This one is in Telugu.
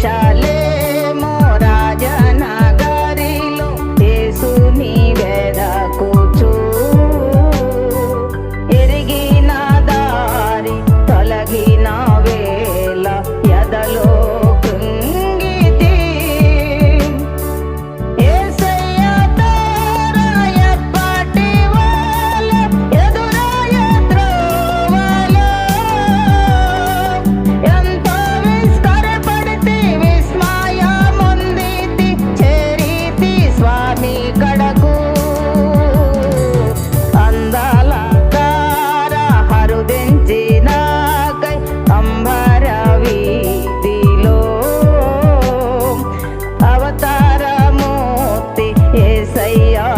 Show. ఇక్కడకు అందాల హరుదించిన అంబర వీధిలో అవతారమూర్తి ఏసయ్యా.